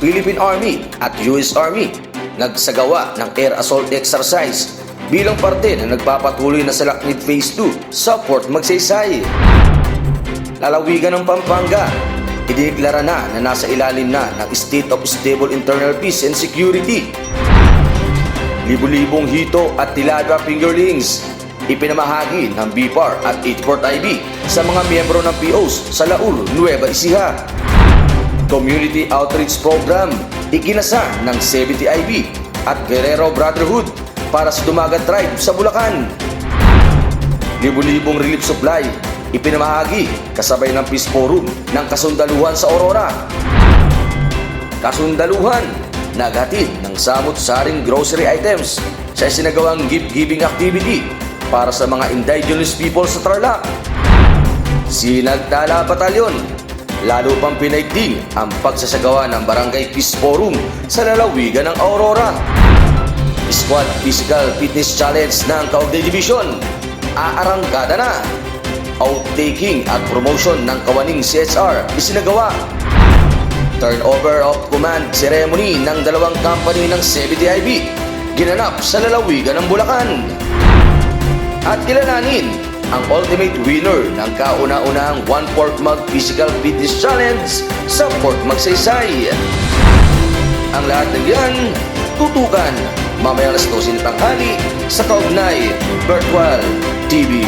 Philippine Army at US Army nagsagawa ng air assault exercise bilang parte na nagpapatuloy na sa Laknit Phase 2 sa Port Magsaysay. Lalawigan ng Pampanga, idineklara na na nasa ilalim na ng State of Stable Internal Peace and Security. Libu-libong hito at tilapia fingerlings ipinamahagi ng BPAR at 84th IB sa mga miyembro ng POs sa Laul, Nueva Ecija. Community Outreach Program ikinasa ng 70 IB at Guerrero Brotherhood para sa Dumagat Tribe sa Bulacan. Libu-libong relief supply ipinamahagi kasabay ng Peace Forum ng kasundaluhan sa Aurora. Kasundaluhan naghatid ng samot-saring grocery items sa sinagawang gift-giving activity para sa mga indigenous people sa Tarlac. Sinagtala Batalyon lalo pang pinaigting ang pagsasagawa ng Barangay Peace Forum sa lalawigan ng Aurora. Squad Physical Fitness Challenge ng Kaugnay Division aarangkada na. Outtaking at promotion ng kawaning CSR isinagawa. Turnover of command ceremony ng dalawang company ng 70IB ginanap sa lalawigan ng Bulacan. At kilalanin ang ultimate winner ng kauna-unahang One Port Mag Physical Fitness Challenge sa Port Magsaysay. Ang lahat ng yan, tutukan mamaya alas 12 ng tanghali sa Kaugnay Virtual TV.